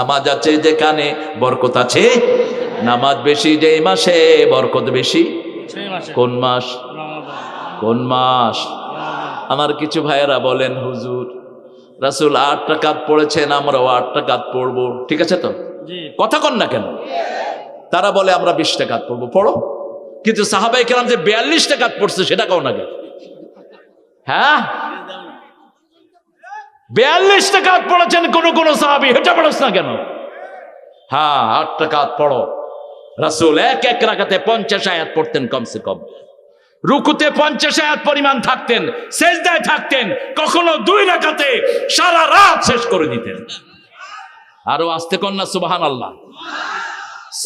নামাজ আছে যেখানে বরকত আছে? নামাজ বেশি যে মাসে বরকত বেশি? কোন মাস? কোন মাস? আমার কিছু ভাইয়েরা বলেন হুজুর রাসুল আট টাকাত পড়েছেন আমরাও আট টাকাত পড়ব। ঠিক আছে তো? কথা কন না কেন? তারা বলে আমরা বিশ টাকাত পড়ব। পড়ো। কিন্তু সাহাবাই কেরাম যে বিয়াল্লিশ টাকাত পড়ছে সেটা কও না কেন? হ্যাঁ? বিয়াল্লিশ টাকাত পড়েছেন, কোন কোন সাহাবি, হেটা পড়ছ না কেন? হ্যাঁ আট টাকাত পড়ো। রাসুল এক এক রাখাতে পঞ্চাশ আয়াত পড়তেন কমসে কম। রুকুতে পঞ্চাশ আয়াত পরিমাণ থাকতেন, সেজদায় থাকতেন, কখনো দুই রাখাতে সারা রাত শেষ করে দিতেন। আরও আসতে কন্যা সুবাহান আল্লাহ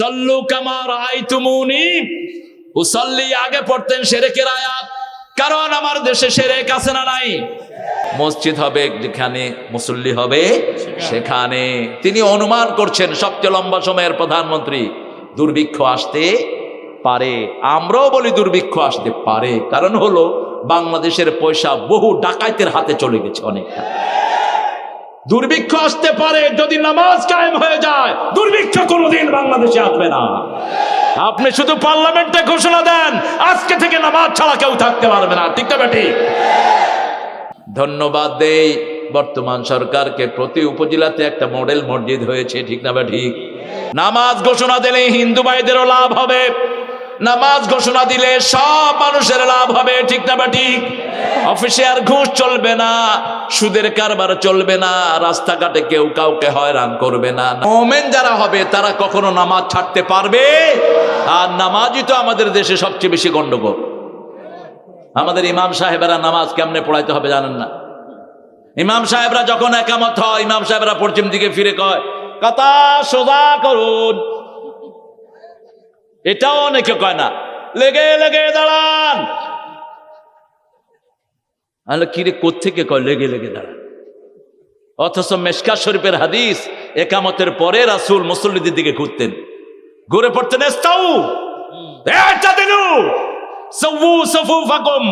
সল্লু কামার আই আইতুমুনি উসল্লি আগে পড়তেন সেরেকের আয়াত। কারণ আমার দেশে সেরেক আছে না নাই? মসজিদ হবে, যেখানে মুসল্লি হবে, সেখানে। তিনি অনুমান করছেন, সবচেয়ে লম্বা সময়ের প্রধানমন্ত্রী দুর্ভিক্ষ আসতে পারে। আমরাও বলি দুর্ভিক্ষ আসতে পারে। কারণ হলো, বাংলাদেশের পয়সা বহু ডাকাইতের হাতে চলে গেছে অনেকটা। দুর্ভিক্ষ আসতে পারে যদি নামাজ কায়েম হয়ে যায়। দুর্ভিক্ষ কোনোদিন বাংলাদেশে আসবে না। আপনি শুধু পার্লামেন্টে ঘোষণা দেন, আজকে নামাজ ছাড়া কেউ থাকতে পারবে না। ঠিক না বেটি? ধন্যবাদ দেই বর্তমান সরকারকে। প্রতি উপজেলাতে একটা মডেল মসজিদ হয়েছে, ঠিক না ঠিক নামাজ ঘোষণা দিলে হিন্দু ভাইদেরও লাভ হবে। নামাজ ঘোষণা দিলে সব মানুষের লাভ হবে, ঠিক না ঠিক অফিসে আর ঘুষ চলবে না, সুদের কারবার চলবে না, রাস্তাঘাটে কেউ কাউকে হয়রান করবে না। মোমেন যারা হবে, তারা কখনো নামাজ ছাড়তে পারবে? আর নামাজই তো আমাদের দেশে সবচেয়ে বেশি গন্ডগোল আমাদের ইমাম সাহেবেরা নামাজ কেমনে পড়াইতে হবে জানেন না? ইমাম সাহেবরা যখন একামত হয় ইমাম সাহেবরা পশ্চিম দিকে ফিরে কয় কথা সোজা করুন। এটাও অনেকে কয় না লেগে লেগে দাঁড়ান। আলো কিরে কোথেকে কয় লেগে লেগে দাঁড়ান। অথচ মেশকা শরীফের হাদিস একামতের পরে রাসূল মুসল্লিদের দিকে ঘুরতেন। ঘুরে পড়তেন এস্তাউ এটা দিলু সওয়ু সুফুফাকুম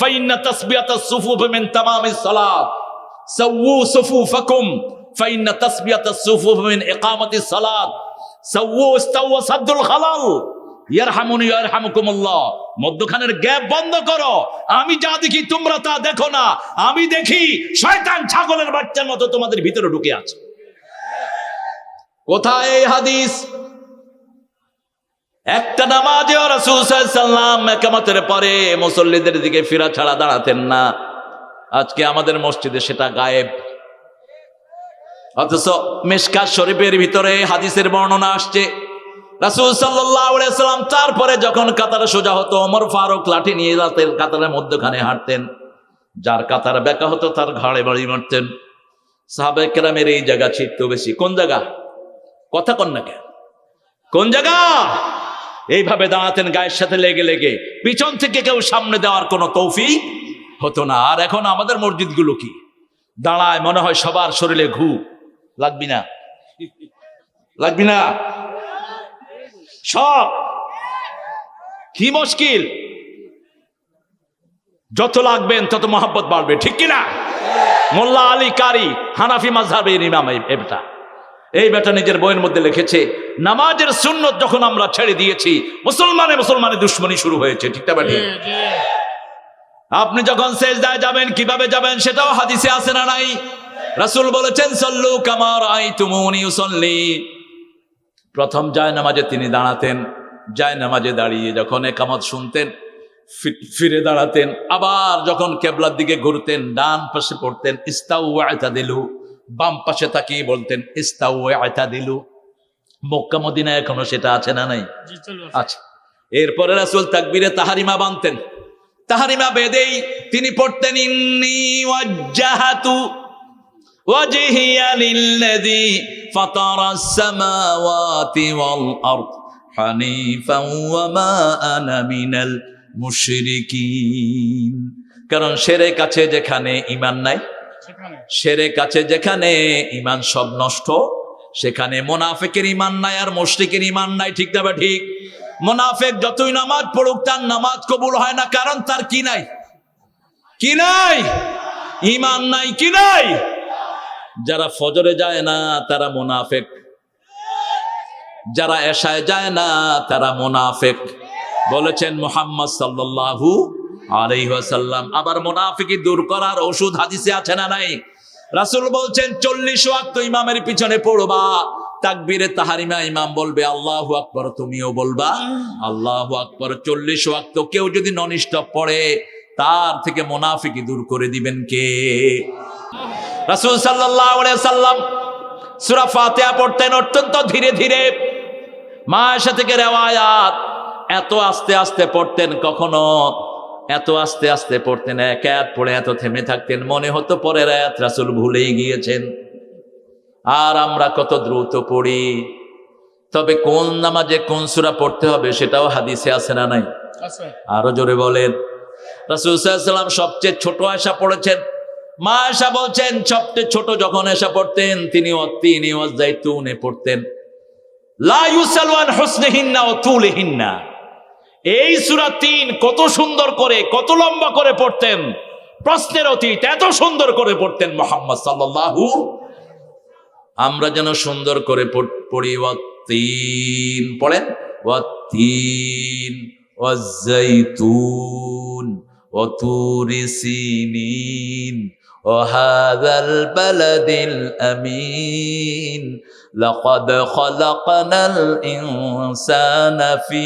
ফাইন্না তাসবিয়াতাস সুফুফ মিন তামামিস সালাত। সওয়ু সুফুফাকুম ফাইন্না তাসবিয়াতাস সুফুফ মিন ইকামাতিস সালাত। সওয়ু ইস্তাউ সাদ্দুল খালাল ইয়ারহামুনি ইয়ারহামুকুমুল্লাহ। মধ্যখানের গ্যাপ বন্ধ করো। আমি যা দেখি তোমরা তা দেখো না। আমি দেখি শয়তান ছাগলের বাচ্চার মতো তোমাদের ভিতরে ঢুকে আছে। কোথায় এই হাদিস? একটা নামাজে রাসূল সাল্লাম একামতের পরে মুসল্লিদের দিকে ফিরা ছাড়া দাঁড়াতেন না। আজকে আমাদের মসজিদে সেটা গায়েব। অথচ মিশকাত শরীফের ভিতরে হাদিসের বর্ণনা আসছে, রাসূল সাল্লাম তারপরে যখন কাতারে সোজা হতো অমর ফারুক লাঠি নিয়ে রাতের কাতারের মধ্যখানে হাঁটতেন। যার কাতার বেকা হতো, তার ঘাড়ে বাড়ি মারতেন। সাহাবে কেরামের এই জায়গা ছিটত বেশি। কোন জায়গা? কথা কন না কোন জায়গা? এইভাবে দাঁড়াতেন গায়ের সাথে লেগে লেগে। পিছন থেকে কেউ সামনে দেওয়ার কোনো তৌফিক হতো না। আর এখন আমাদের মসজিদগুলো কি? দাঁড়ায় মনে হয় সবার শরীরে ঘু। লাগবি না? লাগবি না? সব? কি মুশকিল? যত লাগবেন, তত মোহাম্মত বাড়বে। ঠিক কিনা? মোল্লা আলী কারি, হানাফি মাজহাবের ইমাম এই এই বেটা নিজের বইয়ের মধ্যে লিখেছে নামাজের সুন্নত যখন আমরা ছেড়ে দিয়েছি মুসলমানে মুসলমানের দুশ্মনী শুরু হয়েছে ঠিক না বেটি? আপনি যখন সেজদায় যাবেন কীভাবে যাবেন সেটাও হাদিসে আছে না নাই? রাসূল বলেছেন সল্লু কামার আই তুমুনি উসল্লি প্রথম যায় নামাজে তিনি দাঁড়াতেন যায় নামাজে দাঁড়িয়ে যখন একামত শুনতেন ফিরে দাঁড়াতেন আবার যখন কেবলার দিকে ঘুরতেন ডান পাশে পড়তেন ইস্তাউ আয়তা দিলু বাম পাশে তাকিয়ে বলতেন ইস্তাউ আয়তা দিলু। মক্কা মদিনা এখনও সেটা আছে না নাই? আচ্ছা। এরপরে রাসূল তাকবীরে তাহারিমা বানতেন। তাহারিমা বেদেই তিনি পড়তেন ইন্নি ওয়াজ্জাহাতু ওয়াজহিয়া লিল্লাযী ফাতারাস সামাওয়াতি ওয়াল আরদ হানিফান ওয়া মা আনা মিনাল মুশরিকিন। কারণ সেরেক কাছে যেখানে ঈমান নাই সেখানে সেরেক আছে যেখানে ইমান সব নষ্ট, সেখানে মোনাফেকের ইমান নাই আর মুশরিকের ইমান নাই, ঠিক না ঠিক? মোনাফেক যতই নামাজ পড়ুক, তার নামাজ কবুল হয় না, কারণ তার কি নাই? কি নাই? ইমান নাই, কি নাই? যারা ফজরে যায় না, তারা মোনাফেক। যারা এশায় যায় না, তারা মোনাফেক। বলেছেন মোহাম্মদ সাল্লাল্লাহু আলাইহি ওয়াসাল্লাম। আবার মোনাফিকি দূর করার ওষুধ হাদিসে আছে না নাই? রাসূল বলছেন, চল্লিশ ওয়াক্ত ইমামের পিছনে পড়বা, তাকবীরে তাহারিমা ইমাম বলবে, আল্লাহু আকবার তুমিও বলবা, আল্লাহু আকবার চল্লিশ ওয়াক্ত। কেউ যদি নন স্টপ পড়ে, তার থেকে মোনাফিকি দূর করে দিবেন কে? রাসূল আলাইহি সাল্লাম সুরা ফাতিহা পড়তেন অত্যন্ত ধীরে ধীরে। মা আয়েশা থেকে রেওয়ায়াত? এত আস্তে আস্তে পড়তেন কখনো? এত আস্তে আস্তে পড়তেন এক আয়াত পড়ে এত থেমে থাকতেন। মনে হতো পরের আয়াত রাসূল ভুলেই গিয়েছেন। আর আমরা কত দ্রুত পড়ি। তবে কোন নামাজে কোন সূরা পড়তে হবে সেটাও হাদিসে আছে না নাই? আরও জোরে বলেন। রাসূল সাল্লাম সবচেয়ে ছোট আশা পড়েছেন। মা আশা বলছেন সবচেয়ে ছোট যখন আশা পড়তেন তিনি ওয়াজাইতুনে পড়তেন। লা ইউসালু আন হুসনিহিন্না ওয়া তুলিহিন্না। এই সূরা তিন কত সুন্দর করে কত লম্বা করে পড়তেন প্রশ্নের অতীত এত সুন্দর করে পড়তেন মোহাম্মদ সাল্লাল্লাহু আমরা যেন সুন্দর করে পড়- পড়ি ওয়াত্তিন পড়েন ওয়াত্তিন والزيتون وطور سينين وهذا البلد الأمين لقد خلقنا الإنسان في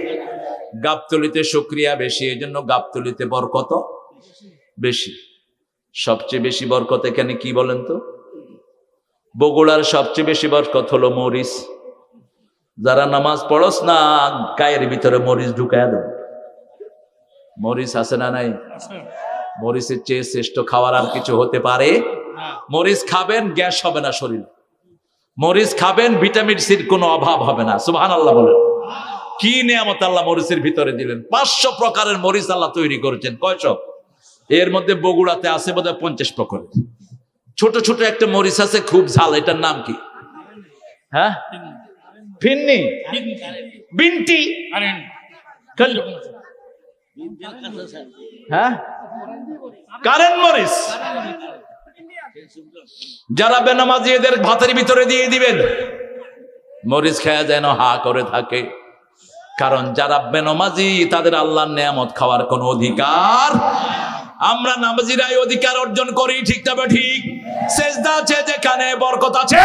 গাবতলিতে শুকরিয়া বেশি এই জন্য গাবতলিতে বরকত বেশি। সবচেয়ে বেশি বরকত এখানে কি বলেন তো? বগুড়ার সবচেয়ে বেশি বরকত হলো মরিচ। যারা নামাজ পড়স না, গায়ের ভিতরে মরিচ ঢুকায় দেন। মরিচ আছে না নাই? মরিচের চেয়ে শ্রেষ্ঠ খাওয়ার আর কিছু হতে পারে? মরিচ খাবেন, গ্যাস হবে না শরীর। মরিচ খাবেন, ভিটামিন সির কোনো অভাব হবে না। সুবহান আল্লাহ বলেন। কি নিয়ামত আল্লাহ মরিচের ভিতরে দিলেন? পাঁচশো প্রকারের মরিচ আল্লাহ তৈরি করেছেন। কয়শো? এর মধ্যে বগুড়াতে আছে বোধহয় পঞ্চাশ প্রকারের। ছোট ছোট একটা মরিচ আছে, খুব ঝাল। এটার নাম কি? হ্যাঁ? ফিন্নি বিনটি। হ্যাঁ? মরিচ। যারা বেনামাজি এদের ভাতের ভিতরে দিয়ে দিবেন। মরিচ খেয়া যেন হা করে থাকে। কারণ যারা বেনমাজি, তাদের আল্লাহর নেয়ামত খাওয়ার কোনো অধিকার আমরা নামাজিরাই অধিকার অর্জন করি, ঠিক তবে ঠিক? সেজদা আছে যেখানে, বরকত আছে।